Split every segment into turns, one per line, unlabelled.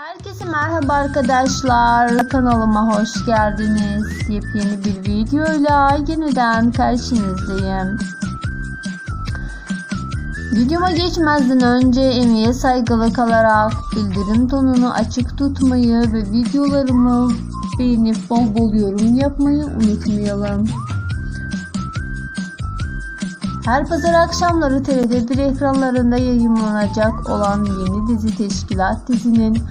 Herkese merhaba arkadaşlar. Kanalıma hoş geldiniz. Yepyeni bir videoyla yeniden karşınızdayım. Videoma geçmezden önce emeğe saygılı kalarak bildirim tonunu açık tutmayı ve videolarımı beğenip bol bol yorum yapmayı unutmayalım. Her pazar akşamları TRT1 ekranlarında yayınlanacak olan yeni dizi Teşkilat dizinin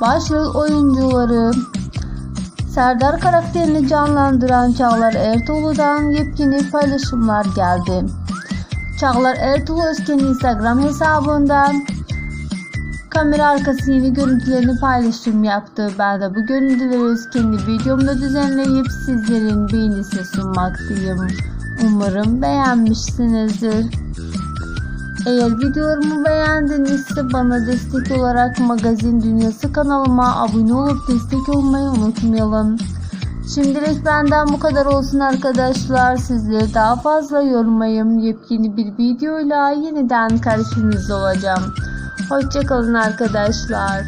başrol oyuncuları Serdar karakterini canlandıran Çağlar Ertuğrul'dan yepyeni paylaşımlar geldi. Çağlar Ertuğrul Özken'in Instagram hesabından kamera arkası yeni görüntülerini paylaşım yaptı. Ben de bu görüntüleri Özken'li videomda düzenleyip sizlerin beğenisine sunmaktayım. Umarım beğenmişsinizdir. Eğer videolarımı beğendinizse bana destek olarak Magazin Dünyası kanalıma abone olup destek olmayı unutmayalım. Şimdilik benden bu kadar olsun arkadaşlar. Sizleri daha fazla yormayayım. Yepyeni bir videoyla yeniden karşınızda olacağım. Hoşçakalın arkadaşlar.